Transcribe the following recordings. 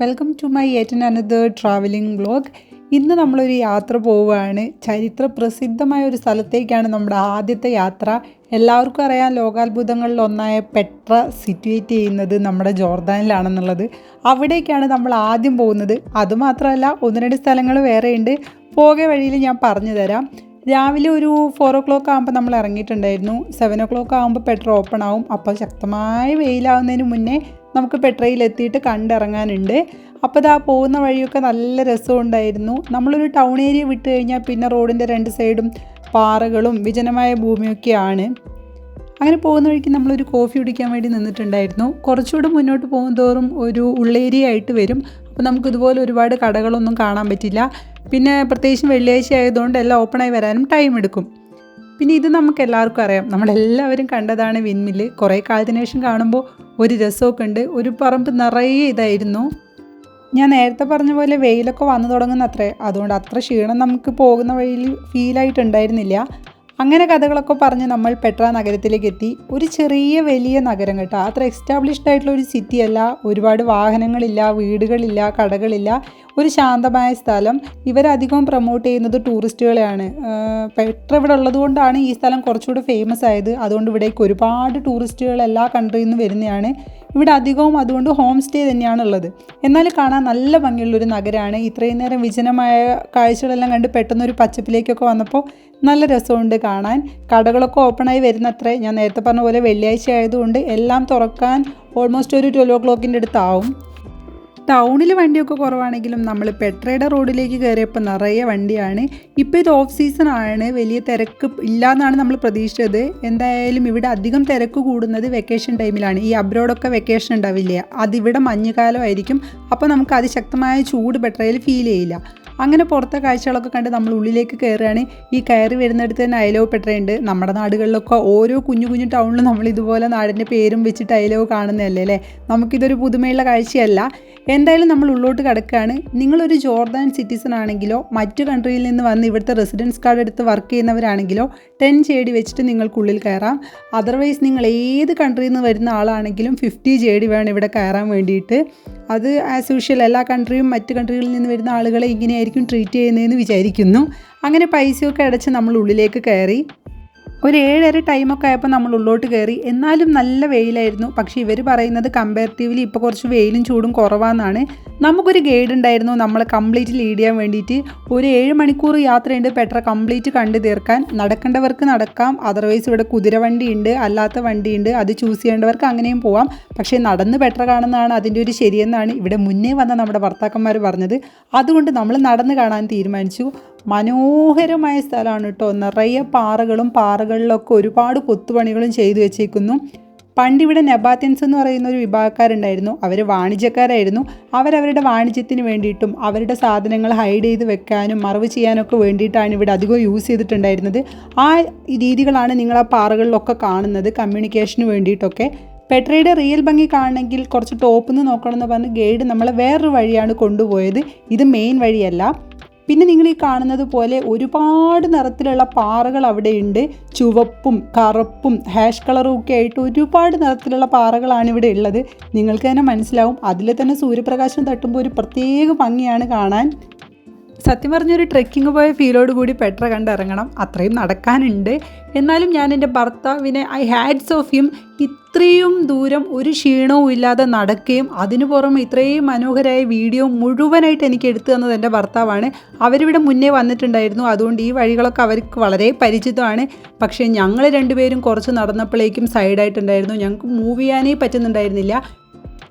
Welcome to my ഏറ്റൻ another travelling blog ഇന്ന് നമ്മളൊരു യാത്ര പോവുകയാണ്. ചരിത്ര പ്രസിദ്ധമായ ഒരു സ്ഥലത്തേക്കാണ് നമ്മുടെ ആദ്യത്തെ യാത്ര. എല്ലാവർക്കും അറിയാം ലോകാത്ഭുതങ്ങളിൽ ഒന്നായ പെട്ര സിറ്റുവേറ്റ് ചെയ്യുന്നത് നമ്മുടെ ജോർദാനിലാണെന്നുള്ളത്. അവിടേക്കാണ് നമ്മൾ ആദ്യം പോകുന്നത്. അതുമാത്രമല്ല ഒന്ന് രണ്ട് സ്ഥലങ്ങൾ വേറെയുണ്ട് പോകെ വഴിയിൽ ഞാൻ പറഞ്ഞു തരാം. രാവിലെ ഒരു ഫോർ ഓ ക്ലോക്ക് ആകുമ്പോൾ നമ്മൾ ഇറങ്ങിയിട്ടുണ്ടായിരുന്നു. സെവൻ ഓ ക്ലോക്ക് ആകുമ്പോൾ പെട്രോൾ ഓപ്പൺ ആവും. അപ്പോൾ ശക്തമായ വെയിലാവുന്നതിന് മുന്നേ നമുക്ക് പെട്രയിലെത്തിയിട്ട് കണ്ടിറങ്ങാനുണ്ട്. അപ്പോൾ ഇതാ പോകുന്ന വഴിയൊക്കെ നല്ല രസമുണ്ടായിരുന്നു. നമ്മളൊരു ടൗൺ ഏരിയ വിട്ട് കഴിഞ്ഞാൽ പിന്നെ റോഡിന്റെ രണ്ട് സൈഡും പാറകളും വിജനമായ ഭൂമിയൊക്കെയാണ്. അങ്ങനെ പോകുന്ന വഴിക്ക് നമ്മളൊരു കോഫി കുടിക്കാൻ വേണ്ടി നിന്നിട്ടുണ്ടായിരുന്നു. കുറച്ചുകൂടെ മുന്നോട്ട് പോകും തോറും ഒരു ഉള്ളേരിയ ആയിട്ട് വരും. അപ്പോൾ നമുക്ക് ഇതുപോലെ ഒരുപാട് കടകളൊന്നും കാണാൻ പറ്റില്ല. പിന്നെ പ്രത്യേകിച്ചും വെള്ളിയാഴ്ച ആയതുകൊണ്ട് എല്ലാം ഓപ്പണായി വരാനും ടൈം എടുക്കും. പിന്നെ ഇത് നമുക്ക് എല്ലാവർക്കും അറിയാം. നമ്മളെല്ലാവരും കണ്ടതാണ് വിൻമില്ല് കുറേ കാലത്തിന് ശേഷം കാണുമ്പോൾ ഒരു രസമൊക്കെ ഉണ്ട്. ഒരു പറമ്പ് നിറയെ ഇതായിരുന്നു. ഞാൻ നേരത്തെ പറഞ്ഞ പോലെ വെയിലൊക്കെ വന്നു തുടങ്ങുന്ന അത്രേ അതുകൊണ്ട് അത്ര ക്ഷീണം നമുക്ക് പോകുന്ന വഴിയിൽ ഫീലായിട്ടുണ്ടായിരുന്നില്ല അങ്ങനെ കഥകളൊക്കെ പറഞ്ഞ് നമ്മൾ പെട്ര നഗരത്തിലേക്ക് എത്തി ഒരു ചെറിയ വലിയ നഗരം കേട്ടോ. അത്ര എക്സ്റ്റാബ്ലിഷ്ഡ് ആയിട്ടുള്ള ഒരു സിറ്റി അല്ല. ഒരുപാട് വാഹനങ്ങളില്ല വീടുകളില്ല കടകളില്ല. ഒരു ശാന്തമായ സ്ഥലം. ഇവരധികം പ്രൊമോട്ട് ചെയ്യുന്നത് ടൂറിസ്റ്റുകളെയാണ് പെട്ര ഇവിടെ ഉള്ളതുകൊണ്ടാണ് ഈ സ്ഥലം കുറച്ചുകൂടി ഫേമസ് ആയത്. അതുകൊണ്ട് ഇവിടേക്ക് ഒരുപാട് ടൂറിസ്റ്റുകൾ എല്ലാ കൺട്രിയിൽ നിന്ന് വരുന്നതാണ് ഇവിടെ അധികവും അതുകൊണ്ട് ഹോം സ്റ്റേ തന്നെയാണ് ഉള്ളത് എന്നാൽ കാണാൻ നല്ല ഭംഗിയുള്ളൊരു നഗരമാണ് ഇത്രയും നേരം വിജനമായ കാഴ്ചകളെല്ലാം കണ്ട് പെട്ടെന്നൊരു പച്ചപ്പിലേക്കൊക്കെ വന്നപ്പോൾ നല്ല രസമുണ്ട് കാണാൻ. കടകളൊക്കെ ഓപ്പണായി വരുന്നത്രേ. ഞാൻ നേരത്തെ പറഞ്ഞ പോലെ വെള്ളിയാഴ്ച ആയതുകൊണ്ട് എല്ലാം തുറക്കാൻ ഓൾമോസ്റ്റ് ഒരു ട്വൽവ് ഓ ക്ലോക്കിന്റെ അടുത്താവും. ടൗണിൽ വണ്ടിയൊക്കെ കുറവാണെങ്കിലും നമ്മൾ പെട്രയുടെ റോഡിലേക്ക് കയറിയപ്പോൾ നിറയെ വണ്ടിയാണ്. ഇപ്പോൾ ഇത് ഓഫ് സീസൺ ആണ്. വലിയ തിരക്ക് ഇല്ലയെന്നാണ് നമ്മൾ പ്രതീക്ഷിച്ചത്. എന്തായാലും ഇവിടെ അധികം തിരക്ക് കൂടുന്നത് വെക്കേഷൻ ടൈമിലാണ് ഈ അബ്രോഡൊക്കെ വെക്കേഷൻ ഉണ്ടാവില്ല? അതിവിടെ മഞ്ഞുകാലമായിരിക്കും. അപ്പോൾ നമുക്ക് അതിശക്തമായ ചൂട് പെട്രയിൽ ഫീൽ ചെയ്യില്ല. അങ്ങനെ പുറത്തെ കാഴ്ചകളൊക്കെ കണ്ട് നമ്മൾ ഉള്ളിലേക്ക് കയറുകയാണ്. ഈ കയറി വരുന്നിടത്ത് തന്നെ പെട്രയുണ്ട് നമ്മുടെ നാടുകളിലൊക്കെ ഓരോ കുഞ്ഞു കുഞ്ഞു ടൗണിലും നമ്മൾ ഇതുപോലെ നാടിന്റെ പേരും വെച്ചിട്ട് അയലവ് കാണുന്നതല്ലേ അല്ലേ? നമുക്കിതൊരു പുതുമയുള്ള കാഴ്ചയല്ല. എന്തായാലും നമ്മൾ ഉള്ളോട്ട് കിടക്കുകയാണ്. നിങ്ങളൊരു ജോർദാൻ സിറ്റിസൺ ആണെങ്കിലോ മറ്റു കൺട്രിയിൽ നിന്ന് വന്ന് ഇവിടുത്തെ റെസിഡൻസ് കാർഡ് എടുത്ത് വർക്ക് ചെയ്യുന്നവരാണെങ്കിലോ ടെൻ ജെ വെച്ചിട്ട് നിങ്ങൾക്കുള്ളിൽ കയറാം. അതർവൈസ് നിങ്ങൾ ഏത് കൺട്രിയിൽ നിന്ന് വരുന്ന ആളാണെങ്കിലും ഫിഫ്റ്റി ജെ വേണം ഇവിടെ കയറാൻ വേണ്ടിയിട്ട്. അത് ആസ് യൂഷ്വൽ എല്ലാ കൺട്രിയും മറ്റ് കൺട്രികളിൽ നിന്ന് വരുന്ന ആളുകളെ ഇങ്ങനെയായിരിക്കും ട്രീറ്റ് ചെയ്യുന്നതെന്ന് വിചാരിക്കുന്നു. അങ്ങനെ പൈസയൊക്കെ അടച്ച് നമ്മൾ ഉള്ളിലേക്ക് കയറി. ഒരു ഏഴര ടൈമൊക്കെ ആയപ്പോൾ നമ്മൾ ഉള്ളോട്ട് കയറി. എന്നാലും നല്ല വെയിലായിരുന്നു. പക്ഷേ ഇവർ പറയുന്നത് കമ്പാരിറ്റീവ്ലി ഇപ്പോൾ കുറച്ച് വെയിലും ചൂടും കുറവാണെന്നാണ് നമുക്കൊരു ഗൈഡ് ഉണ്ടായിരുന്നു നമ്മൾ കംപ്ലീറ്റ് ലീഡ് ചെയ്യാൻ വേണ്ടിയിട്ട്. ഒരു ഏഴ് മണിക്കൂർ യാത്രയുണ്ട് പെട്ര കംപ്ലീറ്റ് കണ്ടു തീർക്കാൻ. നടക്കേണ്ടവർക്ക് നടക്കാം. അതർവൈസ് ഇവിടെ കുതിര വണ്ടിയുണ്ട് അല്ലാത്ത വണ്ടിയുണ്ട്. അത് ചൂസ് ചെയ്യേണ്ടവർക്ക് അങ്ങനെയും പോവാം. പക്ഷേ നടന്ന് പെട്ര കാണുന്നതാണ് അതിന്റെ ഒരു ശരിയെന്നാണ് ഇവിടെ മുന്നേ വന്ന നമ്മുടെ ഭർത്താക്കന്മാർ പറഞ്ഞത്. അതുകൊണ്ട് നമ്മൾ നടന്ന് കാണാൻ തീരുമാനിച്ചു. മനോഹരമായ സ്ഥലമാണ് കേട്ടോ. നിറയെ പാറകളും പാറകളിലൊക്കെ ഒരുപാട് കൊത്തുപണികളും ചെയ്തു വെച്ചേക്കുന്നു. പണ്ടിവിടെ നെബാത്യൻസ് എന്ന് പറയുന്ന ഒരു വിഭാഗക്കാരുണ്ടായിരുന്നു. അവർ വാണിജ്യക്കാരായിരുന്നു. അവരവരുടെ വാണിജ്യത്തിന് വേണ്ടിയിട്ടും അവരുടെ സാധനങ്ങൾ ഹൈഡ് ചെയ്ത് വെക്കാനും മറവ് ചെയ്യാനൊക്കെ വേണ്ടിയിട്ടാണ് ഇവിടെ അധികം യൂസ് ചെയ്തിട്ടുണ്ടായിരുന്നത്. ആ രീതികളാണ് നിങ്ങൾ ആ പാറകളിലൊക്കെ കാണുന്നത് കമ്മ്യൂണിക്കേഷന് വേണ്ടിയിട്ടൊക്കെ. പെട്രയുടെ റിയൽ ഭംഗി കാണണമെങ്കിൽ കുറച്ച് ടോപ്പ് നിന്ന് നോക്കണമെന്ന് പറഞ്ഞ് ഗൈഡ് നമ്മളെ വേറൊരു വഴിയാണ് കൊണ്ടുപോയത്. ഇത് മെയിൻ വഴിയല്ല. പിന്നെ നിങ്ങൾ ഈ കാണുന്നത് പോലെ ഒരുപാട് നിറത്തിലുള്ള പാറകൾ അവിടെയുണ്ട്. ചുവപ്പും കറുപ്പും ഹാഷ് കളറും ഒക്കെ ആയിട്ട് ഒരുപാട് നിറത്തിലുള്ള പാറകളാണ് ഇവിടെ ഉള്ളത്. നിങ്ങൾക്ക് തന്നെ മനസ്സിലാവും. അതിൽ തന്നെ സൂര്യപ്രകാശം തട്ടുമ്പോൾ ഒരു പ്രത്യേക ഭംഗിയാണ് കാണാൻ. സത്യം പറഞ്ഞൊരു ട്രെക്കിംഗ് പോയ ഫീലോട് കൂടി പെട്ര കണ്ടിറങ്ങണം. അത്രയും നടക്കാനുണ്ട്. എന്നാലും ഞാൻ എന്റെ ഭർത്താവിനെ ഐ ഹാഡ്സ് ഓഫ് ഹിം ഇത്രയും ദൂരം ഒരു ക്ഷീണവും ഇല്ലാതെ നടക്കുകയും അതിനു പുറമെ ഇത്രയും മനോഹരമായ വീഡിയോ മുഴുവനായിട്ട് എനിക്ക് എടുത്തു തന്നത് എന്റെ ഭർത്താവാണ്. അവരിവിടെ മുന്നേ വന്നിട്ടുണ്ടായിരുന്നു. അതുകൊണ്ട് ഈ വഴികളൊക്കെ അവർക്ക് വളരെ പരിചിതമാണ്. പക്ഷേ ഞങ്ങൾ രണ്ടുപേരും കുറച്ച് നടന്നപ്പോഴേക്കും സൈഡായിട്ടുണ്ടായിരുന്നു ഞങ്ങൾക്ക് മൂവ് ചെയ്യാനേ പറ്റുന്നുണ്ടായിരുന്നില്ല.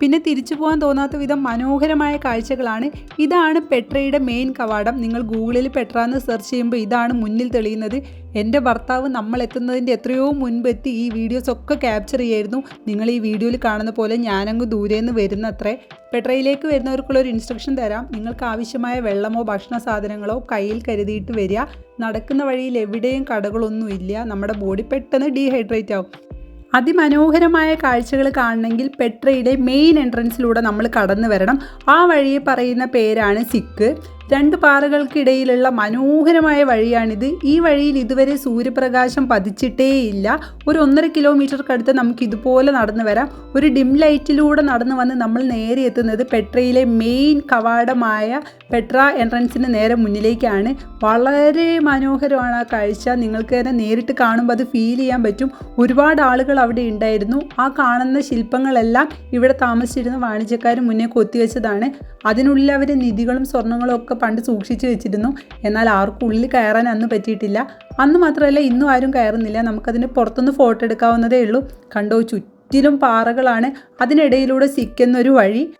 പിന്നെ തിരിച്ചു പോകാൻ തോന്നാത്ത വിധം മനോഹരമായ കാഴ്ചകളാണ്. ഇതാണ് പെട്രയുടെ മെയിൻ കവാടം. നിങ്ങൾ ഗൂഗിളിൽ പെട്ര എന്ന് സെർച്ച് ചെയ്യുമ്പോൾ ഇതാണ് മുന്നിൽ തെളിയുന്നത്. എന്റെ ഭർത്താവ് നമ്മൾ എത്തുന്നതിന്റെ എത്രയോ മുൻപെത്തി ഈ വീഡിയോസ് ഒക്കെ ക്യാപ്ചർ ചെയ്യായിരുന്നു. നിങ്ങൾ ഈ വീഡിയോയിൽ കാണുന്ന പോലെ ഞാനങ്ങ് ദൂരെ നിന്ന് വരുന്നത്രേ. പെട്രയിലേക്ക് വരുന്നവർക്കുള്ള ഒരു ഇൻസ്ട്രക്ഷൻ തരാം. നിങ്ങൾക്ക് ആവശ്യമായ വെള്ളമോ ഭക്ഷണ സാധനങ്ങളോ കയ്യിൽ കരുതിയിട്ട് വരിക. നടക്കുന്ന വഴിയിൽ എവിടെയും കടകളൊന്നുമില്ല. നമ്മുടെ ബോഡി പെട്ടെന്ന് ഡീഹൈഡ്രേറ്റ് ആവും. അതിമനോഹരമായ കാഴ്ചകൾ കാണണമെങ്കിൽ പെട്രയുടെ മെയിൻ എൻട്രൻസിലൂടെ നമ്മൾ കടന്നു വരണം. ആ വഴിയെ പറയുന്ന പേരാണ് സിക്ക്. രണ്ട് പാറകൾക്കിടയിലുള്ള മനോഹരമായ വഴിയാണിത്. ഈ വഴിയിൽ ഇതുവരെ സൂര്യപ്രകാശം പതിച്ചിട്ടേയില്ല. ഒരു ഒന്നര കിലോമീറ്റർക്കടുത്ത് നമുക്ക് ഇതുപോലെ നടന്നു വരാം. ഒരു ഡിം ലൈറ്റിലൂടെ നടന്നു വന്ന് നമ്മൾ നേരെ എത്തുന്നത് പെട്രയിലെ മെയിൻ കവാടമായ പെട്ര എൻട്രൻസിന് നേരെ മുന്നിലേക്കാണ്. വളരെ മനോഹരമാണ് ആ കാഴ്ച. നിങ്ങൾക്ക് തന്നെ നേരിട്ട് കാണുമ്പോൾ അത് ഫീൽ ചെയ്യാൻ പറ്റും. ഒരുപാട് ആളുകൾ അവിടെ ഉണ്ടായിരുന്നു. ആ കാണുന്ന ശില്പങ്ങളെല്ലാം ഇവിടെ താമസിച്ചിരുന്ന വാണിജ്യക്കാർ മുന്നേ കൊത്തിവെച്ചതാണ് അതിനുള്ളിൽ അവർ നിധികളും സ്വർണങ്ങളും ഒക്കെ പണ്ട് സൂക്ഷിച്ചു വെച്ചിരുന്നു. എന്നാൽ ആർക്കും ഉള്ളിൽ കയറാൻ അന്ന് പറ്റിയിട്ടില്ല. അന്ന് മാത്രമല്ല ഇന്നും ആരും കയറുന്നില്ല. നമുക്കതിന് പുറത്തുനിന്ന് ഫോട്ടോ എടുക്കാവുന്നതേ ഉള്ളൂ. കണ്ടോ ചുറ്റിലും പാറകളാണ്. അതിനിടയിലൂടെ സിക്കുന്നൊരു വഴി.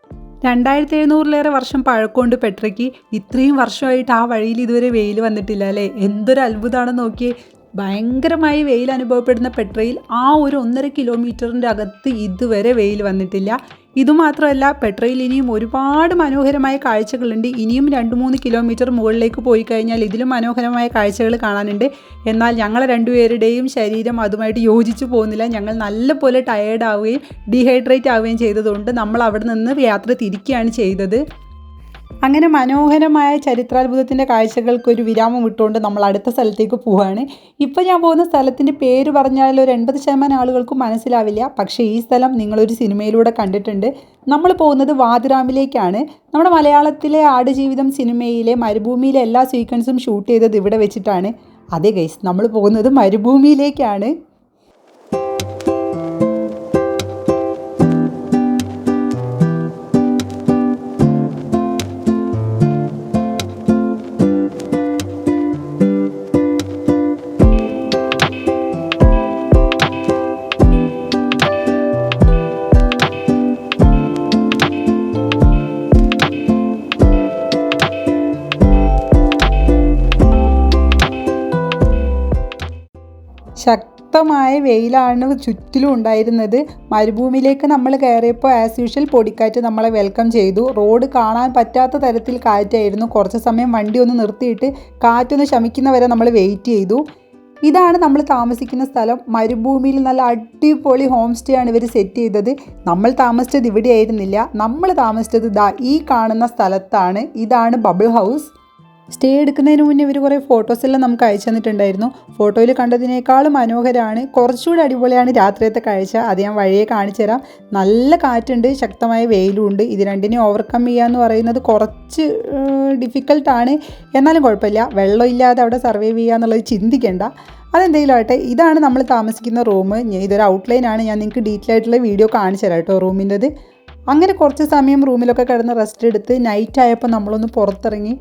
രണ്ടായിരത്തി എഴുന്നൂറിലേറെ വർഷം പഴക്കമുണ്ട് പെട്രയ്ക്ക്. ഇത്രയും വർഷമായിട്ട് ആ വഴിയിൽ ഇതുവരെ വെയിൽ വന്നിട്ടില്ല അല്ലേ? എന്തൊരു അത്ഭുതമാണെന്ന് നോക്കിയേ. ഭയങ്കരമായി വെയിൽ അനുഭവപ്പെടുന്ന പെട്രയിൽ ആ ഒരു ഒന്നര കിലോമീറ്ററിന്റെ അകത്ത് ഇതുവരെ വെയിൽ വന്നിട്ടില്ല. ഇതുമാത്രമല്ല പെട്രയിൽ ഇനിയും ഒരുപാട് മനോഹരമായ കാഴ്ചകളുണ്ട്. ഇനിയും രണ്ട് മൂന്ന് കിലോമീറ്റർ മുകളിലേക്ക് പോയി കഴിഞ്ഞാൽ ഇതിലും മനോഹരമായ കാഴ്ചകൾ കാണാനുണ്ട്. എന്നാൽ ഞങ്ങൾ രണ്ടുപേരുടെയും ശരീരം അതുമായിട്ട് യോജിച്ചു പോകുന്നില്ല. ഞങ്ങൾ നല്ലപോലെ ടയേർഡ് ആവുകയും ഡീഹൈഡ്രേറ്റ് ആവുകയും ചെയ്തതുകൊണ്ട് നമ്മൾ അവിടെ നിന്ന് യാത്ര തിരിക്കുകയാണ് ചെയ്തത്. അങ്ങനെ മനോഹരമായ ചരിത്രാത്ഭുതത്തിന്റെ കാഴ്ചകൾക്ക് ഒരു വിരാമം ഇട്ടുകൊണ്ട് നമ്മൾ അടുത്ത സ്ഥലത്തേക്ക് പോവുകയാണ് ഇപ്പോൾ ഞാൻ പോകുന്ന സ്ഥലത്തിന്റെ പേര് പറഞ്ഞാൽ ഒരു എൺപത് ശതമാനം ആളുകൾക്കും മനസ്സിലാവില്ല. പക്ഷേ ഈ സ്ഥലം നിങ്ങളൊരു സിനിമയിലൂടെ കണ്ടിട്ടുണ്ട്. നമ്മൾ പോകുന്നത് വാതിരാമിലേക്കാണ്. നമ്മുടെ മലയാളത്തിലെ ആടുജീവിതം സിനിമയിലെ മരുഭൂമിയിലെ എല്ലാ സീക്വൻസും ഷൂട്ട് ചെയ്തത് ഇവിടെ വെച്ചിട്ടാണ്. അതെ ഗൈസ് നമ്മൾ പോകുന്നത് മരുഭൂമിയിലേക്കാണ്. ശക്തമായ വെയിലാണ് ചുറ്റിലും ഉണ്ടായിരുന്നത്. മരുഭൂമിയിലേക്ക് നമ്മൾ കയറിയപ്പോൾ ആസ് യൂഷ്വൽ പൊടിക്കാറ്റ് നമ്മളെ വെൽക്കം ചെയ്തു. റോഡ് കാണാൻ പറ്റാത്ത തരത്തിൽ കാറ്റായിരുന്നു. കുറച്ച് സമയം വണ്ടി ഒന്ന് നിർത്തിയിട്ട് കാറ്റൊന്ന് ശമിക്കുന്നവരെ നമ്മൾ വെയിറ്റ് ചെയ്തു. ഇതാണ് നമ്മൾ താമസിക്കുന്ന സ്ഥലം. മരുഭൂമിയിൽ നല്ല അടിപൊളി ഹോം സ്റ്റേ ആണ് ഇവർ സെറ്റ് ചെയ്തത്. നമ്മൾ താമസിച്ചത് ഇവിടെ ആയിരുന്നില്ല നമ്മൾ താമസിച്ചത് ദാ ഈ കാണുന്ന സ്ഥലത്താണ്. ഇതാണ് ബബിൾ ഹൗസ് സ്റ്റേ എടുക്കുന്നതിന് മുന്നേ ഇവർ കുറേ ഫോട്ടോസ് എല്ലാം നമുക്ക് അയച്ചു തന്നിട്ടുണ്ടായിരുന്നു. ഫോട്ടോയിൽ കണ്ടതിനേക്കാളും മനോഹരമാണ് കുറച്ചുകൂടി അടിപൊളിയാണ് രാത്രിയത്തെ കാഴ്ച. അത് ഞാൻ വഴിയെ കാണിച്ചു തരാം. നല്ല കാറ്റുണ്ട് ശക്തമായ വെയിലും ഉണ്ട്. ഇത് രണ്ടിനെ ഓവർകം ചെയ്യുക എന്ന് പറയുന്നത് കുറച്ച് ഡിഫിക്കൽട്ടാണ് എന്നാലും കുഴപ്പമില്ല. വെള്ളമില്ലാതെ അവിടെ സർവൈവ് ചെയ്യുക എന്നുള്ളത് ചിന്തിക്കേണ്ട. അതെന്തെങ്കിലും ആവട്ടെ ഇതാണ് നമ്മൾ താമസിക്കുന്ന റൂം. ഇതൊരു ഔട്ട്ലൈൻ ആണ്. ഞാൻ നിങ്ങൾക്ക് ഡീറ്റെയിൽ ആയിട്ടുള്ള വീഡിയോ കാണിച്ചു തരാം കേട്ടോ റൂമിന്റെത്. അങ്ങനെ കുറച്ച് സമയം റൂമിലൊക്കെ കിടന്ന് റെസ്റ്റ് എടുത്ത് നൈറ്റ് ആയപ്പോൾ നമ്മളൊന്ന് പുറത്തിറങ്ങി.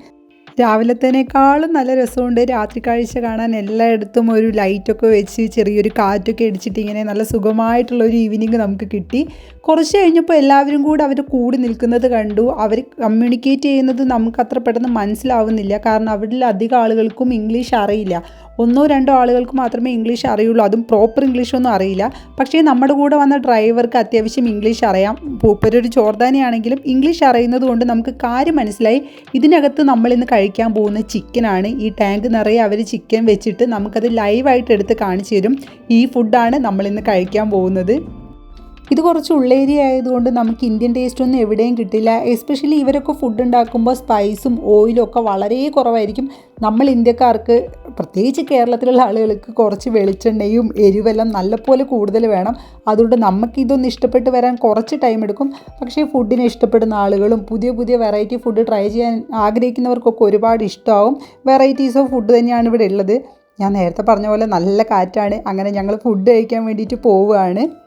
രാവിലത്തേനേക്കാളും നല്ല രസമുണ്ട്. രാത്രി കാഴ്ച കാണാൻ എല്ലായിടത്തും ഒരു ലൈറ്റൊക്കെ വെച്ച് ചെറിയൊരു കാറ്റൊക്കെ അടിച്ചിട്ട് ഇങ്ങനെ നല്ല സുഖമായിട്ടുള്ള ഒരു ഈവനിങ് നമുക്ക് കിട്ടി. കുറച്ച് കഴിഞ്ഞപ്പോൾ എല്ലാവരും കൂടെ അവർ കൂടി നിൽക്കുന്നത് കണ്ടു. അവർ കമ്മ്യൂണിക്കേറ്റ് ചെയ്യുന്നത് നമുക്ക് അത്ര പെട്ടെന്ന് മനസ്സിലാവുന്നില്ല. കാരണം അവരിൽ അധികം ആളുകൾക്കും ഇംഗ്ലീഷ് അറിയില്ല. ഒന്നോ രണ്ടോ ആളുകൾക്ക് മാത്രമേ ഇംഗ്ലീഷ് അറിയുള്ളൂ. അതും പ്രോപ്പർ ഇംഗ്ലീഷ് ഒന്നും അറിയില്ല. പക്ഷേ നമ്മുടെ കൂടെ വന്ന ഡ്രൈവർക്ക് അത്യാവശ്യം ഇംഗ്ലീഷ് അറിയാം. പൂപ്പരൊരു ചോർദാനയാണെങ്കിലും ഇംഗ്ലീഷ് അറിയുന്നത് കൊണ്ട് നമുക്ക് കാര്യം മനസ്സിലായി. ഇതിനകത്ത് നമ്മളിന്ന് കഴിക്കാൻ പോകുന്ന ചിക്കനാണ് ഈ ടാങ്ക് നിറയെ അവർ ചിക്കൻ വെച്ചിട്ട് നമുക്കത് ലൈവായിട്ട് എടുത്ത് കാണിച്ചു തരും. ഈ ഫുഡാണ് നമ്മളിന്ന് കഴിക്കാൻ പോകുന്നത്. ഇത് കുറച്ച് ഉള്ളേരിയ ആയതുകൊണ്ട് നമുക്ക് ഇന്ത്യൻ ടേസ്റ്റ് ഒന്നും എവിടെയും കിട്ടില്ല. എസ്പെഷ്യലി ഇവരൊക്കെ ഫുഡ് ഉണ്ടാക്കുമ്പോൾ സ്പൈസും ഓയിലും ഒക്കെ വളരെ കുറവായിരിക്കും. നമ്മൾ ഇന്ത്യക്കാർക്ക് പ്രത്യേകിച്ച് കേരളത്തിലുള്ള ആളുകൾക്ക് കുറച്ച് വെളിച്ചെണ്ണയും എരിവെല്ലാം നല്ലപോലെ കൂടുതൽ വേണം. അതുകൊണ്ട് നമുക്ക് ഇതൊന്ന് ഇഷ്ടപ്പെട്ട് വരാൻ കുറച്ച് ടൈം എടുക്കും. പക്ഷേ ഫുഡിനെ ഇഷ്ടപ്പെടുന്ന ആളുകളും പുതിയ പുതിയ വെറൈറ്റി ഫുഡ് ട്രൈ ചെയ്യാൻ ആഗ്രഹിക്കുന്നവർക്കൊക്കെ ഒരുപാട് ഇഷ്ടമാവും വെറൈറ്റീസ് ഓഫ് ഫുഡ് തന്നെയാണ് ഇവിടെ ഉള്ളത്. ഞാൻ നേരത്തെ പറഞ്ഞ പോലെ നല്ല കാറ്റാണ്. അങ്ങനെ ഞങ്ങൾ ഫുഡ് കഴിക്കാൻ വേണ്ടിയിട്ട് പോവുകയാണ്.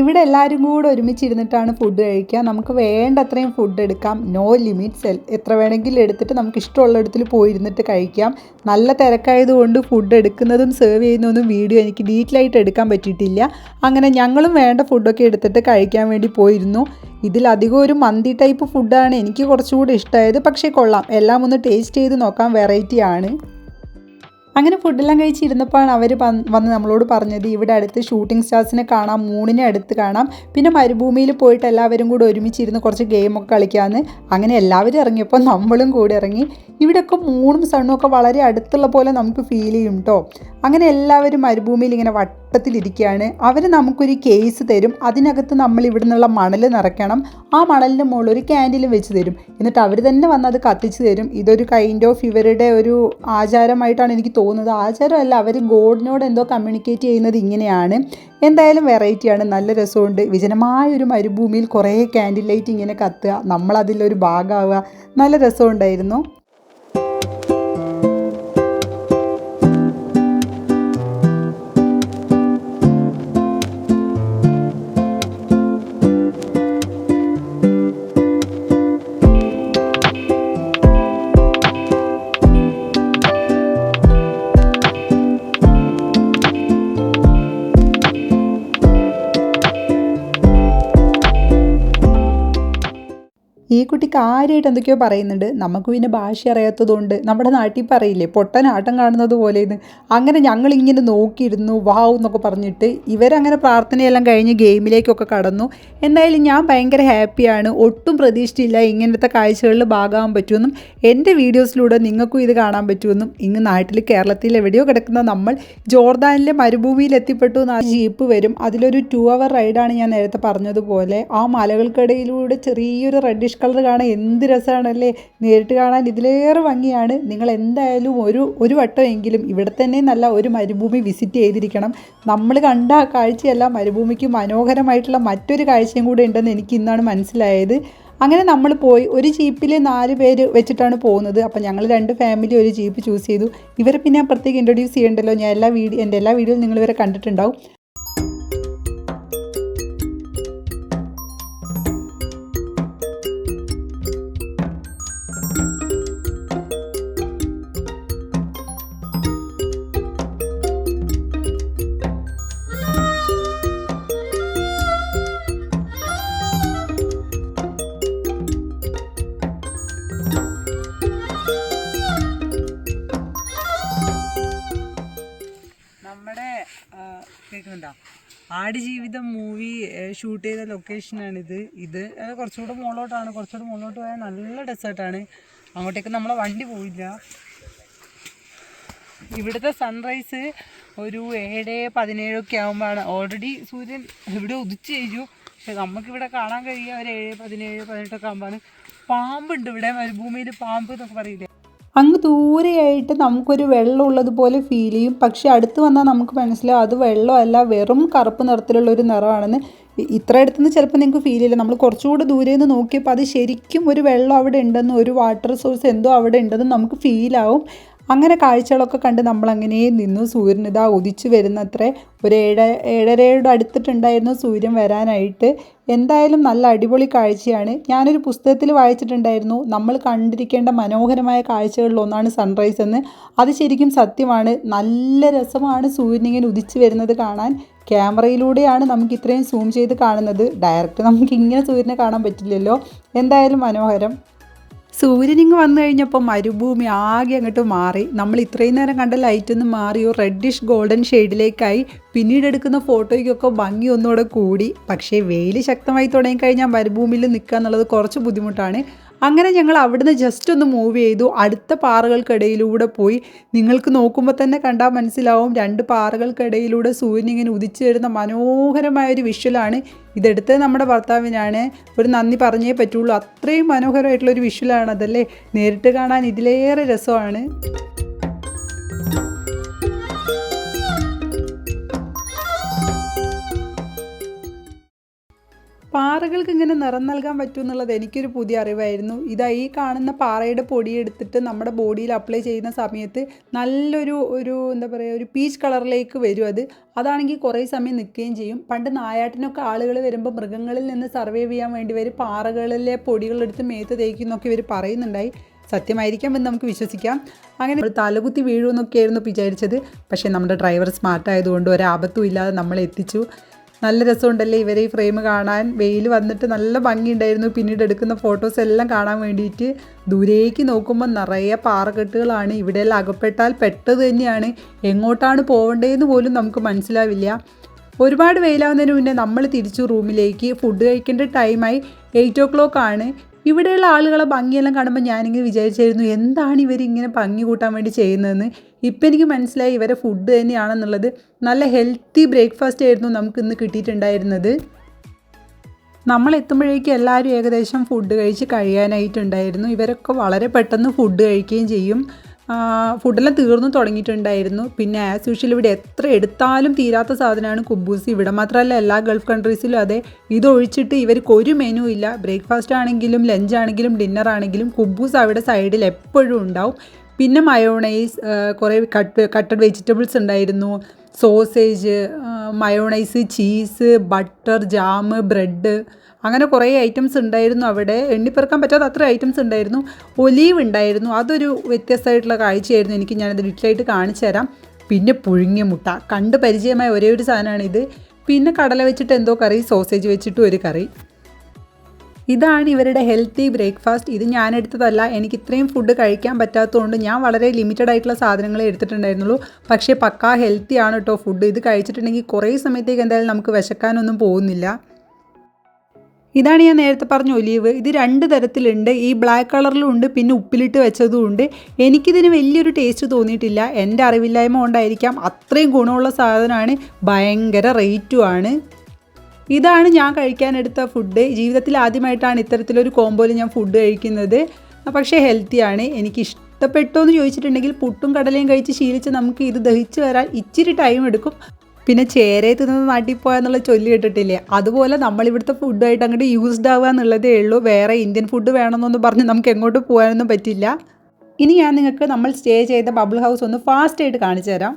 ഇവിടെ എല്ലാവരും കൂടെ ഒരുമിച്ചിരുന്നിട്ടാണ് ഫുഡ് കഴിക്കുക. നമുക്ക് വേണ്ടത്രയും ഫുഡ് എടുക്കാം. നോ ലിമിറ്റ്സ് എത്ര വേണമെങ്കിലും എടുത്തിട്ട് നമുക്ക് ഇഷ്ടമുള്ള ഇഷ്ടമുള്ളിടത്തിൽ പോയിരുന്നിട്ട് കഴിക്കാം. നല്ല തിരക്കായതുകൊണ്ട് ഫുഡ് എടുക്കുന്നതും സെർവ് ചെയ്യുന്നതും വീഡിയോ എനിക്ക് ഡീറ്റെയിൽ ആയിട്ട് എടുക്കാൻ പറ്റിയിട്ടില്ല. അങ്ങനെ ഞങ്ങളും വേണ്ട ഫുഡൊക്കെ എടുത്തിട്ട് കഴിക്കാൻ വേണ്ടി പോയിരുന്നു. ഇതിലധികം ഒരു മന്തി ടൈപ്പ് ഫുഡാണ് എനിക്ക് കുറച്ചുകൂടി ഇഷ്ടമായത് പക്ഷേ കൊള്ളാം. എല്ലാം ഒന്ന് ടേസ്റ്റ് ചെയ്ത് നോക്കാം വെറൈറ്റി ആണ്. അങ്ങനെ ഫുഡെല്ലാം കഴിച്ചിരുന്നപ്പോഴാണ് അവർ വന്ന് നമ്മളോട് പറഞ്ഞത് ഇവിടെ അടുത്ത് ഷൂട്ടിംഗ് സ്റ്റാർസിനെ കാണാം മൂണിനെ അടുത്ത് കാണാം. പിന്നെ മരുഭൂമിയിൽ പോയിട്ട് എല്ലാവരും കൂടെ ഒരുമിച്ചിരുന്ന് കുറച്ച് ഗെയിമൊക്കെ കളിക്കാമെന്ന് അങ്ങനെ എല്ലാവരും ഇറങ്ങിയപ്പോൾ നമ്മളും കൂടെ ഇറങ്ങി. ഇവിടെയൊക്കെ മൂണും സണ്ണും ഒക്കെ വളരെ അടുത്തുള്ള പോലെ നമുക്ക് ഫീൽ ചെയ്യും കേട്ടോ അങ്ങനെ എല്ലാവരും മരുഭൂമിയിൽ ഇങ്ങനെ വട്ടത്തിലിരിക്കുകയാണ്. അവർ നമുക്കൊരു കേസ് തരും. അതിനകത്ത് നമ്മൾ ഇവിടെ നിന്നുള്ള മണൽ നിറയ്ക്കണം. ആ മണലിന്റെ മുകളിൽ ഒരു ക്യാൻഡിലും വെച്ച് തരും. എന്നിട്ട് അവർ തന്നെ വന്ന് അത് കത്തിച്ച് തരും. ഇതൊരു കൈൻഡ് ഓഫ് ഇവരുടെ ഒരു ആചാരമായിട്ടാണ് എനിക്ക് തോന്നുന്നത്. ആചാരമല്ല അവർ ഗോഡിനോട് എന്തോ കമ്മ്യൂണിക്കേറ്റ് ചെയ്യുന്നത് ഇങ്ങനെയാണ്. എന്തായാലും വെറൈറ്റിയാണ് നല്ല രസമുണ്ട്. വിജനമായ ഒരു മരുഭൂമിയിൽ കുറേ ക്യാൻഡിൽ ലൈറ്റ് ഇങ്ങനെ കത്തുക നമ്മളതിലൊരു ഭാഗമാവുക നല്ല രസമുണ്ടായിരുന്നു. ഈ കുട്ടിക്ക് കാര്യമായിട്ട് എന്തൊക്കെയോ പറയുന്നുണ്ട്. നമുക്ക് പിന്നെ ഭാഷ അറിയാത്തതുകൊണ്ട് നമ്മുടെ നാട്ടിൽ പറയില്ലേ പൊട്ടനാട്ടം കാണുന്നത് പോലെയെന്ന്. അങ്ങനെ ഞങ്ങളിങ്ങനെ നോക്കിയിരുന്നു വാവ് എന്നൊക്കെ പറഞ്ഞിട്ട് ഇവരങ്ങനെ പ്രാർത്ഥനയെല്ലാം കഴിഞ്ഞ് ഗെയിമിലേക്കൊക്കെ കടന്നു. എന്തായാലും ഞാൻ ഭയങ്കര ഹാപ്പിയാണ്. ഒട്ടും പ്രതീക്ഷിച്ചില്ല ഇങ്ങനത്തെ കാഴ്ചകളിൽ ഭാഗമാകാൻ പറ്റുമെന്നും എന്റെ വീഡിയോസിലൂടെ നിങ്ങൾക്കും ഇത് കാണാൻ പറ്റുമെന്നും. ഇങ്ങ് നാട്ടിൽ കേരളത്തിൽ എവിടെയോ കിടക്കുന്ന നമ്മൾ ജോർദാനിലെ മരുഭൂമിയിൽ എത്തിപ്പെട്ടു എന്ന് ജീപ്പ് വരും. അതിലൊരു ടു അവർ റൈഡാണ് ഞാൻ നേരത്തെ പറഞ്ഞതുപോലെ. ആ മലകൾക്കിടയിലൂടെ ചെറിയൊരു റെഡിഷ് കളർ കാണാൻ എന്ത് രസമാണല്ലേ? നേരിട്ട് കാണാൻ ഇതിലേറെ ഭംഗിയാണ്. നിങ്ങൾ എന്തായാലും ഒരു ഒരു വട്ടമെങ്കിലും ഇവിടെ തന്നെ നല്ല ഒരു മരുഭൂമി വിസിറ്റ് ചെയ്തിരിക്കണം. നമ്മൾ കണ്ട ആ കാഴ്ചയല്ല മരുഭൂമിക്ക് മനോഹരമായിട്ടുള്ള മറ്റൊരു കാഴ്ചയും കൂടെ ഉണ്ടെന്ന് എനിക്ക് ഇന്നാണ് മനസ്സിലായത്. അങ്ങനെ നമ്മൾ പോയി. ഒരു ജീപ്പിൽ നാല് പേര് വെച്ചിട്ടാണ് പോകുന്നത്. അപ്പോൾ ഞങ്ങൾ രണ്ട് ഫാമിലി ഒരു ജീപ്പ് ചൂസ് ചെയ്തു. ഇവരെ പിന്നെ അപ്പുറത്തേക്ക് ഇൻട്രൊഡ്യൂസ് ചെയ്യണ്ടല്ലോ. ഞാൻ എല്ലാ വീഡിയോ എന്റെ എല്ലാ വീഡിയോയിലും നിങ്ങൾ ഇവരെ കണ്ടിട്ടുണ്ടാവും. ആടുജീവിതം മൂവി ഷൂട്ട് ചെയ്ത ലൊക്കേഷനാണിത് ഇത് കുറച്ചുകൂടെ മുകളിലോട്ടാണ് കുറച്ചുകൂടെ മുകളിലോട്ട് പോയാൽ നല്ല ഡെസേർട്ടാണ്. അങ്ങോട്ടേക്ക് നമ്മളെ വണ്ടി പോയില്ല ഇവിടുത്തെ സൺറൈസ് ഒരു ഏഴ് പതിനേഴൊക്കെ ആകുമ്പോഴാണ് ഓൾറെഡി സൂര്യൻ ഇവിടെ ഉദിച്ച് കഴിഞ്ഞു. പക്ഷെ നമുക്കിവിടെ കാണാൻ കഴിയുക ഒരു ഏഴ് പതിനേഴ് പതിനെട്ടൊക്കെ ആകുമ്പോഴാണ് പാമ്പുണ്ട് ഇവിടെ മരുഭൂമിയിൽ പാമ്പ് എന്നൊക്കെ പറയില്ലേ? അങ്ങ് ദൂരെയായിട്ട് നമുക്കൊരു വെള്ളം ഉള്ളതുപോലെ ഫീൽ ചെയ്യും. പക്ഷെ അടുത്ത് വന്നാൽ നമുക്ക് മനസ്സിലാവും അത് വെള്ളമല്ല വെറും കറുപ്പ് നിറത്തിലുള്ള ഒരു നിറമാണെന്ന്. ഇത്ര അടുത്തുനിന്ന് ചിലപ്പോൾ നിങ്ങൾക്ക് ഫീൽ ചെയ്യില്ല. നമ്മൾ കുറച്ചുകൂടെ ദൂരെ നിന്ന് നോക്കിയപ്പോൾ അത് ശരിക്കും ഒരു വെള്ളം അവിടെ ഉണ്ടെന്നും ഒരു വാട്ടർ സോഴ്സ് എന്തോ അവിടെ ഉണ്ടെന്നും നമുക്ക് ഫീലാവും അങ്ങനെ കാഴ്ചകളൊക്കെ കണ്ട് നമ്മളങ്ങനെ നിന്നു സൂര്യൻ ഇതാ ഉദിച്ചു വരുന്നത്രേ ഒരു ഏഴ് ഏഴരയുടെ അടുത്തിട്ടുണ്ടായിരുന്നു സൂര്യൻ വരാനായിട്ട് എന്തായാലും നല്ല അടിപൊളി കാഴ്ചയാണ്. ഞാനൊരു പുസ്തകത്തിൽ വായിച്ചിട്ടുണ്ടായിരുന്നു. നമ്മൾ കണ്ടിരിക്കേണ്ട മനോഹരമായ കാഴ്ചകളിൽ ഒന്നാണ് സൺറൈസ് എന്ന്. അത് ശരിക്കും സത്യമാണ്. നല്ല രസമാണ് സൂര്യൻ ഇങ്ങനെ ഉദിച്ചു വരുന്നത് കാണാൻ. ക്യാമറയിലൂടെയാണ് നമുക്ക് ഇത്രയും സൂം ചെയ്ത് കാണുന്നത്. ഡയറക്റ്റ് നമുക്ക് ഇങ്ങനെ സൂര്യനെ കാണാൻ പറ്റില്ലല്ലോ. എന്തായാലും മനോഹരം. സൂര്യൻ ഇങ്ങ് വന്നു കഴിഞ്ഞപ്പോൾ മരുഭൂമി ആകെ അങ്ങോട്ട് മാറി. നമ്മൾ ഇത്രയും നേരം കണ്ട ലൈറ്റ് ഒന്ന് മാറിയോ? റെഡിഷ് ഗോൾഡൻ ഷെയ്ഡിലേക്കായി പിന്നീട് എടുക്കുന്ന ഫോട്ടോയ്ക്കൊക്കെ ഭംഗി ഒന്നുകൂടെ കൂടി. പക്ഷേ വെയിൽ ശക്തമായി തുടങ്ങിക്കഴിഞ്ഞാൽ മരുഭൂമിയിൽ നിൽക്കുക എന്നുള്ളത് കുറച്ച് ബുദ്ധിമുട്ടാണ്. അങ്ങനെ ഞങ്ങൾ അവിടുന്ന് ജസ്റ്റ് ഒന്ന് മൂവ് ചെയ്തു. അടുത്ത പാറകൾക്കിടയിലൂടെ പോയി. നിങ്ങൾക്ക് നോക്കുമ്പോൾ തന്നെ കണ്ടാൽ മനസ്സിലാവും. രണ്ട് പാറകൾക്കിടയിലൂടെ സൂര്യൻ ഇങ്ങനെ ഉദിച്ചു വരുന്ന മനോഹരമായ ഒരു വിഷ്വലാണ് ഇതെടുത്തത് നമ്മുടെ ഭർത്താവിനാണ്. ഒരു നന്ദി പറഞ്ഞേ പറ്റുള്ളൂ. അത്രയും മനോഹരമായിട്ടുള്ളൊരു വിഷ്വലാണ് അതല്ലേ? നേരിട്ട് കാണാൻ ഇതിലേറെ രസമാണ്. പാറകൾക്ക് ഇങ്ങനെ നിറം നൽകാൻ പറ്റും എന്നുള്ളത് എനിക്കൊരു പുതിയ അറിവായിരുന്നു. ഇതാ ഈ കാണുന്ന പാറയുടെ പൊടി എടുത്തിട്ട് നമ്മുടെ ബോഡിയിൽ അപ്ലൈ ചെയ്യുന്ന സമയത്ത് നല്ലൊരു ഒരു എന്താ പറയുക ഒരു പീച്ച് കളറിലേക്ക് വരും അത്. അതാണെങ്കിൽ കുറേ സമയം നിൽക്കുകയും ചെയ്യും. പണ്ട് നായാട്ടിനൊക്കെ ആളുകൾ വരുമ്പോൾ മൃഗങ്ങളിൽ നിന്ന് സർവൈവ് ചെയ്യാൻ വേണ്ടി വരും പാറകളിലെ പൊടികളെടുത്ത് മേത്ത് തേക്കുന്നൊക്കെ ഇവർ പറയുന്നുണ്ടായി. സത്യമായിരിക്കാം എന്ന് നമുക്ക് വിശ്വസിക്കാം. അങ്ങനെ ഒരു തലകുത്തി വീഴുമെന്നൊക്കെയായിരുന്നു വിചാരിച്ചത്. പക്ഷേ നമ്മുടെ ഡ്രൈവർ സ്മാർട്ടായതുകൊണ്ട് ഒരാപത്തും ഇല്ലാതെ നമ്മളെ എത്തിച്ചു. നല്ല രസമുണ്ടല്ലേ ഇവരെ ഈ ഫ്രെയിം കാണാൻ? വെയിൽ വന്നിട്ട് നല്ല ഭംഗിയുണ്ടായിരുന്നു. പിന്നീട് എടുക്കുന്ന ഫോട്ടോസ് എല്ലാം കാണാൻ വേണ്ടിയിട്ട് ദൂരേക്ക് നോക്കുമ്പോൾ നിറയെ പാറക്കെട്ടുകളാണ്. ഇവിടെയെല്ലാം അകപ്പെട്ടാൽ പെട്ടത് തന്നെയാണ്. എങ്ങോട്ടാണ് പോകേണ്ടതെന്ന് പോലും നമുക്ക് മനസ്സിലാവില്ല. ഒരുപാട് വെയിലാവുന്നതിന് മുന്നേ നമ്മൾ തിരിച്ചു റൂമിലേക്ക്. ഫുഡ് കഴിക്കേണ്ട ടൈമായി എയ്റ്റ് ഒ ക്ലോക്ക് ആണ്. ഇവിടെയുള്ള ആളുകളെ ഭംഗിയെല്ലാം കാണുമ്പോൾ ഞാനിങ്ങനെ വിചാരിച്ചായിരുന്നു എന്താണ് ഇവരിങ്ങനെ ഭംഗി കൂട്ടാൻ വേണ്ടി ചെയ്യുന്നതെന്ന്. ഇപ്പം എനിക്ക് മനസ്സിലായി ഇവരെ ഫുഡ് തന്നെയാണെന്നുള്ളത്. നല്ല ഹെൽത്തി ബ്രേക്ക്ഫാസ്റ്റ് ആയിരുന്നു നമുക്ക് ഇന്ന് കിട്ടിയിട്ടുണ്ടായിരുന്നത്. നമ്മൾ എത്തുമ്പോഴേക്കും എല്ലാവരും ഏകദേശം ഫുഡ് കഴിച്ച് കഴിയാനായിട്ടുണ്ടായിരുന്നു. ഇവരൊക്കെ വളരെ പെട്ടെന്ന് ഫുഡ് കഴിക്കുകയും ചെയ്യും. ഫുഡെല്ലാം തീർന്നു തുടങ്ങിയിട്ടുണ്ടായിരുന്നു. പിന്നെ ആസ് യൂഷ്വൽ ഇവിടെ എത്ര എടുത്താലും തീരാത്ത സാധനമാണ് കുബൂസ്. ഇവിടെ മാത്രമല്ല എല്ലാ ഗൾഫ് കൺട്രീസിലും അതെ. ഇതൊഴിച്ചിട്ട് ഇവർക്ക് ഒരു മെനു ഇല്ല. ബ്രേക്ക്ഫാസ്റ്റ് ആണെങ്കിലും ലഞ്ച് ആണെങ്കിലും ഡിന്നർ ആണെങ്കിലും കുബൂസ് അവിടെ സൈഡിൽ എപ്പോഴും ഉണ്ടാവും. പിന്നെ മയോണൈസ് കുറേ കട്ട് കട്ടഡ് വെജിറ്റബിൾസ് ഉണ്ടായിരുന്നു. Sausage mayonnaise cheese butter jam bread അങ്ങനെ കുറേ ഐറ്റംസ് ഉണ്ടായിരുന്നു അവിടെ. എണ്ണിപ്പെറുക്കാൻ പറ്റാത്ത അത്ര ഐറ്റംസ് ഉണ്ടായിരുന്നു. ഒലീവ് ഉണ്ടായിരുന്നു. അതൊരു വ്യത്യസ്തമായിട്ടുള്ള കാഴ്ചയായിരുന്നു. എനിക്ക് ഞാനത് ഡീറ്റെയിലായിട്ട് കാണിച്ചു തരാം. പിന്നെ പുഴുങ്ങിയ മുട്ട. കണ്ട് പരിചയമായ ഒരേ ഒരു സാധനമാണിത്. പിന്നെ കടല വെച്ചിട്ട് എന്തോ കറി സോസേജ് വെച്ചിട്ടും ഒരു കറി. ഇതാണ് ഇവരുടെ ഹെൽത്തി ബ്രേക്ക്ഫാസ്റ്റ് ഇത് ഞാൻ എടുത്തതല്ല എനിക്ക് ഇത്രയും ഫുഡ് കഴിക്കാൻ പറ്റാത്തതുകൊണ്ട് ഞാൻ വളരെ ലിമിറ്റഡ് ആയിട്ടുള്ള സാധനങ്ങളെ എടുത്തിട്ടുണ്ടായിരുന്നുള്ളൂ. പക്ഷേ പക്കാ ഹെൽത്തി ആണ് കേട്ടോ ഫുഡ് ഇത് കഴിച്ചിട്ടുണ്ടെങ്കിൽ കുറേ സമയത്തേക്ക് എന്തായാലും നമുക്ക് വിശക്കാനൊന്നും പോകുന്നില്ല. ഇതാണ് ഞാൻ നേരത്തെ പറഞ്ഞ ഒലീവ്. ഇത് രണ്ട് തരത്തിലുണ്ട്. ഈ ബ്ലാക്ക് കളറിലും ഉണ്ട് പിന്നെ ഉപ്പിലിട്ട് വെച്ചതും ഉണ്ട്. എനിക്കിതിന് വലിയൊരു ടേസ്റ്റ് തോന്നിയിട്ടില്ല. എന്റെ അറിവില്ലായ്മ കൊണ്ടായിരിക്കാം. അത്രയും ഗുണമുള്ള സാധനമാണ്. ഭയങ്കര റേറ്റുമാണ് ഇതാണ് ഞാൻ കഴിക്കാനെടുത്ത ഫുഡ് ജീവിതത്തിൽ ആദ്യമായിട്ടാണ് ഇത്തരത്തിലൊരു കോംബോയിൽ ഞാൻ ഫുഡ് കഴിക്കുന്നത്. പക്ഷേ ഹെൽത്തിയാണ് എനിക്ക് ഇഷ്ടപ്പെട്ടോ എന്ന് ചോദിച്ചിട്ടുണ്ടെങ്കിൽ പുട്ടും കടലയും കഴിച്ച് ശീലിച്ച് നമുക്ക് ഇത് ദഹിച്ചു വരാൻ ഇച്ചിരി ടൈം എടുക്കും. പിന്നെ ചേരെ തിന്നത് നാട്ടിൽ പോയെന്നുള്ള ചൊല്ലി കേട്ടിട്ടില്ലേ. അതുപോലെ നമ്മളിവിടുത്തെ ഫുഡായിട്ട് അങ്ങോട്ട് യൂസ്ഡ് ആവുക എന്നുള്ളതേ ഉള്ളൂ. വേറെ ഇന്ത്യൻ ഫുഡ് വേണമെന്നൊന്നും പറഞ്ഞ് നമുക്ക് എങ്ങോട്ട് പോകാനൊന്നും പറ്റില്ല. ഇനി ഞാൻ നിങ്ങൾക്ക് നമ്മൾ സ്റ്റേ ചെയ്ത ബബിൾ ഹൗസ് ഒന്ന് ഫാസ്റ്റ് ആയിട്ട് കാണിച്ചു തരാം.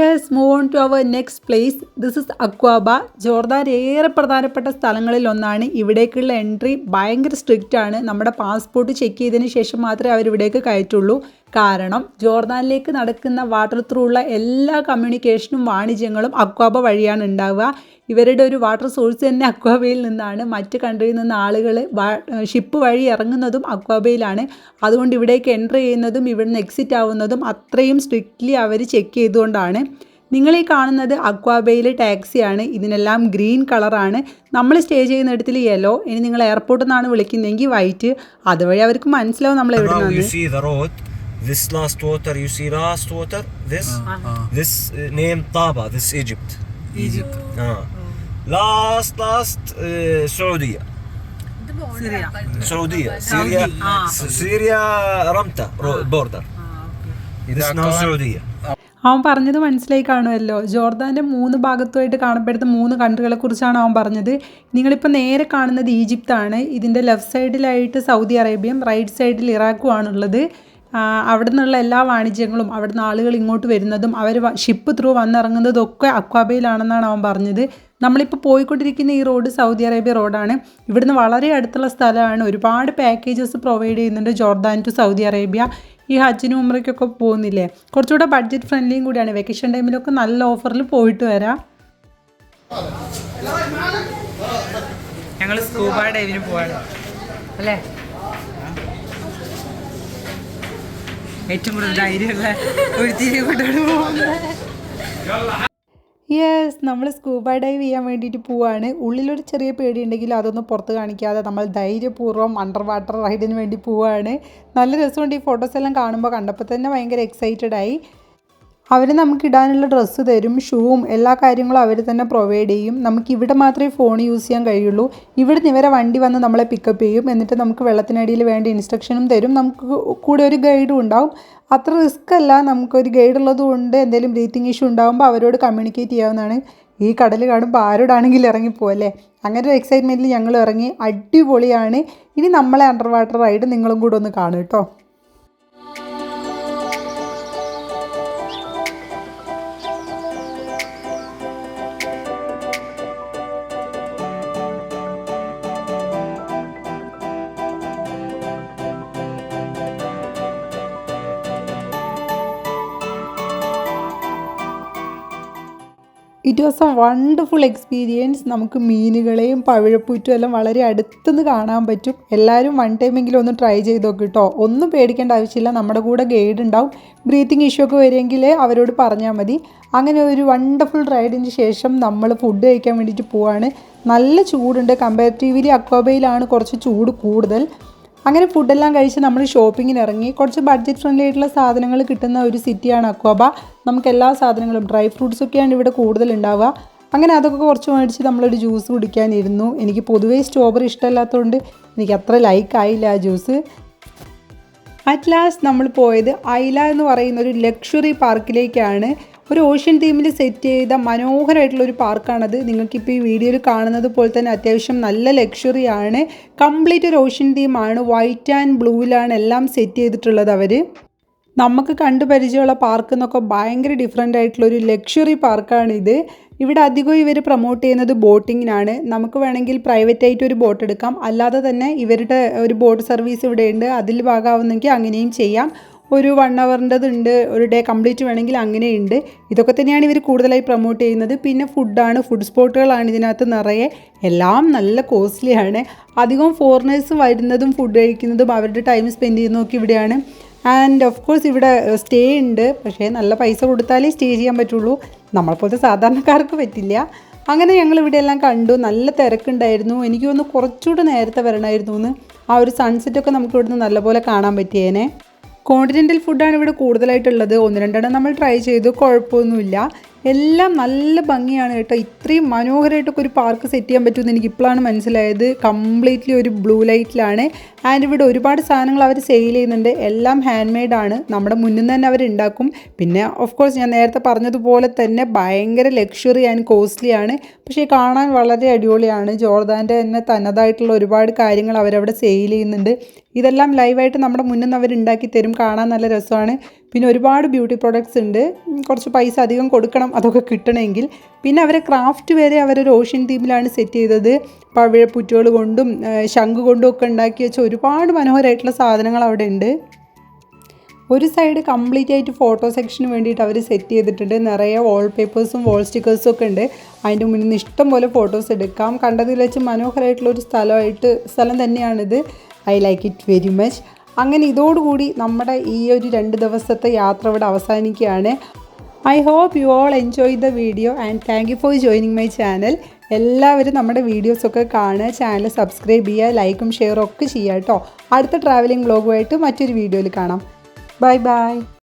Yes move on to our next place this is Aqaba Jordan ഏറെ പ്രധാനപ്പെട്ട സ്ഥലങ്ങളിൽ ഒന്നാണ്. ഇവിടേക്കുള്ള എൻട്രി ഭയങ്കര സ്ട്രിക്റ്റ് ആണ്. നമ്മുടെ പാസ്പോർട്ട് ചെക്ക് ചെയ്തതിന് ശേഷം മാത്രമേ അവർ ഇവിടേക്ക് കയറ്റുള്ളൂ. കാരണം ജോർദാനിലേക്ക് നടക്കുന്ന വാട്ടർ ത്രൂ ഉള്ള എല്ലാ കമ്മ്യൂണിക്കേഷനും വാണിജ്യങ്ങളും അക്വാബ വഴിയാണ് ഉണ്ടാവുക. ഇവരുടെ ഒരു വാട്ടർ സോഴ്സ് തന്നെ അക്വാബയിൽ നിന്നാണ് മറ്റ് കൺട്രിയിൽ നിന്ന് ആളുകൾ ഷിപ്പ് വഴി ഇറങ്ങുന്നതും അക്വാബയിലാണ് അതുകൊണ്ട് ഇവിടേക്ക് എൻട്രി ചെയ്യുന്നതും ഇവിടുന്ന് എക്സിറ്റ് ആവുന്നതും അത്രയും സ്ട്രിക്റ്റ്ലി അവർ ചെക്ക് ചെയ്തുകൊണ്ടാണ് നിങ്ങൾ ഈ കാണുന്നത് അക്വാബയിലെ ടാക്സിയാണ് ഇതിനെല്ലാം ഗ്രീൻ കളറാണ് നമ്മൾ സ്റ്റേ ചെയ്യുന്നിടത്തിൽ യെല്ലോ ഇനി നിങ്ങൾ എയർപോർട്ടിൽ നിന്നാണ് വിളിക്കുന്നതെങ്കിൽ വൈറ്റ് അതുവഴി അവർക്ക് മനസ്സിലാവും നമ്മൾ എവിടെ നിന്നാണ്. This last water, you see last water. This, this uh, name Taba. This Egypt. Egypt. Ah. Last, لاست سعودية سوريا Syria. سوريا بوردر Ramta ro- border. This അവൻ പറഞ്ഞത് മനസ്സിലായി കാണുമല്ലോ ജോർദാന്റെ മൂന്ന് ഭാഗത്തുമായിട്ട് കാണപ്പെടുന്ന മൂന്ന് കൺട്രികളെ കുറിച്ചാണ് അവൻ പറഞ്ഞത്. നിങ്ങളിപ്പോൾ നേരെ കാണുന്നത് ഈജിപ്താണ്. ഇതിന്റെ ലെഫ്റ്റ് സൈഡിലായിട്ട് സൗദി അറേബ്യയും റൈറ്റ് സൈഡിൽ ഇറാഖും ആണുള്ളത്. ആ, അവിടെ നിന്നുള്ള എല്ലാ വാണിജ്യങ്ങളും അവിടുന്ന് ആളുകൾ ഇങ്ങോട്ട് വരുന്നതും അവർ ഷിപ്പ് ത്രൂ വന്നിറങ്ങുന്നതും ഒക്കെ അക്വാബയിലാണെന്നാണ് അവൻ പറഞ്ഞത്. നമ്മളിപ്പോൾ പോയിക്കൊണ്ടിരിക്കുന്ന ഈ റോഡ് സൗദി അറേബ്യ റോഡാണ്. ഇവിടുന്ന് വളരെ അടുത്തുള്ള സ്ഥലമാണ്. ഒരുപാട് പാക്കേജസ് പ്രൊവൈഡ് ചെയ്യുന്നുണ്ട് ജോർദാൻ ടു സൗദി അറേബ്യ. ഈ ഹജ്ജിനും ഉമ്രയ്ക്കൊക്കെ പോകുന്നില്ലേ? കുറച്ചുകൂടെ ബഡ്ജറ്റ് ഫ്രണ്ട്ലിയും കൂടിയാണ്. വെക്കേഷൻ ടൈമിലൊക്കെ നല്ല ഓഫറിൽ പോയിട്ട് വരാം. ഞങ്ങൾ സ്കൂബ ഡൈവിന് പോവാണ്. അല്ലേ? ഏറ്റവും കൂടുതൽ ധൈര്യമുള്ള ഒരു തിരികെ കൊണ്ടാണ് പോകുന്നത് യെസ് നമ്മൾ സ്കൂബ ഡൈവ് ചെയ്യാൻ വേണ്ടിയിട്ട് പോവാണ്. ഉള്ളിലൊരു ചെറിയ പേടി പേടിയുണ്ടെങ്കിൽ അതൊന്നും പുറത്ത് കാണിക്കാതെ നമ്മൾ ധൈര്യപൂർവം അണ്ടർ വാട്ടർ റൈഡിന് വേണ്ടി പോവാണ്. നല്ല രസമുണ്ട് ഈ ഫോട്ടോസ് എല്ലാം കാണുമ്പോൾ കണ്ടപ്പോൾ തന്നെ ഭയങ്കര എക്സൈറ്റഡ് ആയി. അവർ നമുക്ക് ഇടാനുള്ള ഡ്രസ്സ് തരും ഷൂവും എല്ലാ കാര്യങ്ങളും അവർ തന്നെ പ്രൊവൈഡ് ചെയ്യും. നമുക്ക് ഇവിടെ മാത്രമേ ഫോൺ യൂസ് ചെയ്യാൻ കഴിയുള്ളൂ. ഇവിടുന്ന് ഇവരെ വണ്ടി വന്ന് നമ്മളെ പിക്കപ്പ് ചെയ്യും. എന്നിട്ട് നമുക്ക് വെള്ളത്തിനടിയിൽ വേണ്ട ഇൻസ്ട്രക്ഷനും തരും. നമുക്ക് കൂടെ ഒരു ഗൈഡും ഉണ്ടാവും. അത്ര റിസ്ക് അല്ല. നമുക്കൊരു ഗൈഡ് ഉള്ളതുകൊണ്ട് എന്തെങ്കിലും ബ്രീത്തിങ് ഇഷ്യൂ ഉണ്ടാകുമ്പോൾ അവരോട് കമ്മ്യൂണിക്കേറ്റ് ചെയ്യാവുന്നതാണ്. ഈ കടൽ കാണുമ്പോൾ ആരോടാണെങ്കിലും ഇറങ്ങിപ്പോവല്ലേ അങ്ങനെ ഒരു എക്സൈറ്റ്മെന്റിൽ ഞങ്ങൾ ഇറങ്ങി അടിപൊളിയാണ്. ഇനി നമ്മളെ അണ്ടർ വാട്ടർ റൈഡ് നിങ്ങളും കൂടെ ഒന്ന് കാണും കേട്ടോ. It was a wonderful experience നമുക്ക് മീനുകളെയും പവിഴപ്പൂറ്റും എല്ലാം വളരെ അടുത്തുനിന്ന് കാണാൻ പറ്റും. എല്ലാവരും വൺ ടൈമെങ്കിലും ഒന്ന് ട്രൈ ചെയ്ത് നോക്കും കേട്ടോ ഒന്നും പേടിക്കേണ്ട ആവശ്യമില്ല. നമ്മുടെ കൂടെ ഗൈഡ് ഉണ്ടാവും. ബ്രീത്തിങ് ഇഷ്യൂ ഒക്കെ വരുമെങ്കിൽ അവരോട് പറഞ്ഞാൽ മതി. അങ്ങനെ ഒരു വണ്ടർഫുൾ റൈഡിന് ശേഷം നമ്മൾ ഫുഡ് കഴിക്കാൻ വേണ്ടിയിട്ട് പോവാണ്. നല്ല ചൂടുണ്ട്. കമ്പാരിറ്റീവ്ലി അക്വാബയിലാണ് കുറച്ച് ചൂട് കൂടുതൽ. അങ്ങനെ ഫുഡെല്ലാം കഴിച്ച് നമ്മൾ ഷോപ്പിങ്ങിന് ഇറങ്ങി കുറച്ച് ബഡ്ജറ്റ് ഫ്രണ്ട്ലി ആയിട്ടുള്ള സാധനങ്ങൾ കിട്ടുന്ന ഒരു സിറ്റിയാണ് അക്വാബ. നമുക്ക് എല്ലാ സാധനങ്ങളും ഡ്രൈ ഫ്രൂട്ട്സ് ഒക്കെയാണ് ഇവിടെ കൂടുതൽ ഉണ്ടാവുക അങ്ങനെ അതൊക്കെ കുറച്ച് മേടിച്ച് നമ്മളൊരു ജ്യൂസ് കുടിക്കാനിരുന്നു. എനിക്ക് പൊതുവേ സ്ട്രോബെറി ഇഷ്ടമല്ലാത്തതുകൊണ്ട് എനിക്ക് അത്ര ലൈക്ക് ആയില്ല ആ ജ്യൂസ് അറ്റ് ലാസ്റ്റ് നമ്മൾ പോയത് ഐല എന്ന് പറയുന്ന ഒരു ലക്ഷറി പാർക്കിലേക്കാണ് ഒരു ഓഷ്യൻ തീമിൽ സെറ്റ് ചെയ്ത മനോഹരമായിട്ടുള്ള ഒരു പാർക്കാണത്. നിങ്ങൾക്കിപ്പോൾ ഈ വീഡിയോയിൽ കാണുന്നത് പോലെ തന്നെ അത്യാവശ്യം നല്ല ലക്ഷറി ആണ്. കംപ്ലീറ്റ് ഒരു ഓഷ്യൻ തീമാണ്. വൈറ്റ് ആൻഡ് ബ്ലൂവിലാണ് എല്ലാം സെറ്റ് ചെയ്തിട്ടുള്ളത് അവർ നമുക്ക് കണ്ടു പരിചയമുള്ള പാർക്ക് എന്നൊക്കെ ഭയങ്കര ഡിഫറെന്റ് ആയിട്ടുള്ള ഒരു ലക്ഷറി പാർക്കാണിത് ഇവിടെ അധികം ഇവർ പ്രൊമോട്ട് ചെയ്യുന്നത് ബോട്ടിങ്ങിനാണ് നമുക്ക് വേണമെങ്കിൽ പ്രൈവറ്റ് ആയിട്ട് ഒരു ബോട്ട് എടുക്കാം. അല്ലാതെ തന്നെ ഇവരുടെ ഒരു ബോട്ട് സർവീസ് ഇവിടെ ഉണ്ട്. അതിൽ ഭാഗമാവുന്നെങ്കിൽ അങ്ങനെയും ചെയ്യാം. ഒരു വൺ അവറിന്റെത് ഉണ്ട് ഒരു ഡേ കംപ്ലീറ്റ് വേണമെങ്കിൽ അങ്ങനെയുണ്ട്. ഇതൊക്കെ തന്നെയാണ് ഇവർ കൂടുതലായി പ്രൊമോട്ട് ചെയ്യുന്നത്. പിന്നെ ഫുഡാണ് ഫുഡ് സ്പോട്ടുകളാണ് ഇതിനകത്ത് നിറയെ. എല്ലാം നല്ല കോസ്റ്റ്ലിയാണ് അധികം ഫോറിനേഴ്സ് വരുന്നതും ഫുഡ് കഴിക്കുന്നതും അവരുടെ ടൈം സ്പെൻഡ് ചെയ്യുന്നതൊക്കെ ഇവിടെയാണ്. ആൻഡ് ഓഫ് കോഴ്സ് ഇവിടെ സ്റ്റേ ഉണ്ട്. പക്ഷേ നല്ല പൈസ കൊടുത്താലേ സ്റ്റേ ചെയ്യാൻ പറ്റുള്ളൂ. നമ്മളെപ്പോലത്തെ സാധാരണക്കാർക്ക് പറ്റില്ല. അങ്ങനെ ഞങ്ങൾ ഇവിടെ എല്ലാം കണ്ടു. നല്ല തിരക്കുണ്ടായിരുന്നു. എനിക്ക് തോന്നുന്നു കുറച്ചുകൂടെ നേരത്തെ വരണമായിരുന്നു എന്ന് ആ ഒരു സൺസെറ്റൊക്കെ നമുക്ക് ഇവിടുന്ന് നല്ലപോലെ കാണാൻ പറ്റിയേനെ. കോണ്ടിനെന്റൽ ഫുഡാണ് ഇവിടെ കൂടുതലായിട്ടുള്ളത്. ഒന്ന് രണ്ടെണ്ണം നമ്മൾ ട്രൈ ചെയ്തു. കുഴപ്പമൊന്നുമില്ല. എല്ലാം നല്ല ഭംഗിയാണ് കേട്ടോ. ഇത്രയും മനോഹരമായിട്ടൊക്കെ ഒരു പാർക്ക് സെറ്റ് ചെയ്യാൻ പറ്റുമെന്ന് എനിക്ക് ഇപ്പോഴാണ് മനസ്സിലായത്. കംപ്ലീറ്റ്ലി ഒരു ബ്ലൂ ലൈറ്റിലാണ് ആൻഡ് ഇവിടെ ഒരുപാട് സാധനങ്ങൾ അവർ സെയിൽ ചെയ്യുന്നുണ്ട്. എല്ലാം ഹാൻഡ് മെയ്ഡ് ആണ്. നമ്മുടെ മുന്നിൽ നിന്ന് തന്നെ അവർ ഉണ്ടാക്കും. പിന്നെ ഓഫ് കോഴ്സ് ഞാൻ നേരത്തെ പറഞ്ഞതുപോലെ തന്നെ ഭയങ്കര ലക്ഷറി ആൻഡ് കോസ്റ്റ്ലി ആണ്. പക്ഷേ കാണാൻ വളരെ അടിപൊളിയാണ്. ജോർദാന്റെ തന്നെ തനതായിട്ടുള്ള ഒരുപാട് കാര്യങ്ങൾ അവരവിടെ സെയിൽ ചെയ്യുന്നുണ്ട്. ഇതെല്ലാം ലൈവായിട്ട് നമ്മുടെ മുന്നിൽ നിന്ന് അവർ ഉണ്ടാക്കി തരും. കാണാൻ നല്ല രസമാണ്. പിന്നെ ഒരുപാട് ബ്യൂട്ടി പ്രോഡക്ട്സ് ഉണ്ട്. കുറച്ച് പൈസ അധികം കൊടുക്കണം അതൊക്കെ കിട്ടണമെങ്കിൽ. പിന്നെ അവരെ ക്രാഫ്റ്റ് വരെ അവരൊരു ഓഷ്യൻ തീമിലാണ് സെറ്റ് ചെയ്തത്. പവിഴപ്പുറ്റുകൾ കൊണ്ടും ശംഖ് കൊണ്ടും ഒക്കെ ഉണ്ടാക്കി വെച്ച ഒരുപാട് മനോഹരമായിട്ടുള്ള സാധനങ്ങൾ അവിടെ ഉണ്ട്. ഒരു സൈഡ് കംപ്ലീറ്റ് ആയിട്ട് ഫോട്ടോ സെക്ഷന് വേണ്ടിയിട്ട് അവർ സെറ്റ് ചെയ്തിട്ടുണ്ട്. നിറയെ വാൾ പേപ്പേഴ്സും വാൾ സ്റ്റിക്കേഴ്സും ഒക്കെ ഉണ്ട്. അതിന്റെ മുന്നിൽ നിന്ന് ഇഷ്ടം പോലെ ഫോട്ടോസ് എടുക്കാം. കണ്ടതിൽ വെച്ച് മനോഹരമായിട്ടുള്ള ഒരു സ്ഥലമായിട്ട് സ്ഥലം തന്നെയാണിത്. I like it very much അങ്ങനെ ഇതോടുകൂടി നമ്മുടെ ഈ ഒരു രണ്ട് ദിവസത്തെ യാത്ര ഇവിടെ അവസാനിക്കുകയാണ്. I hope you all enjoy the video and thank you for joining my channel എല്ലാവരും നമ്മുടെ വീഡിയോസൊക്കെ കാണുക ചാനൽ സബ്സ്ക്രൈബ് ചെയ്യുക ലൈക്കും ഷെയറും ഒക്കെ ചെയ്യുക കേട്ടോ. അടുത്ത ട്രാവലിംഗ് വ്ളോഗുമായിട്ട് മറ്റൊരു വീഡിയോയിൽ കാണാം. Bye bye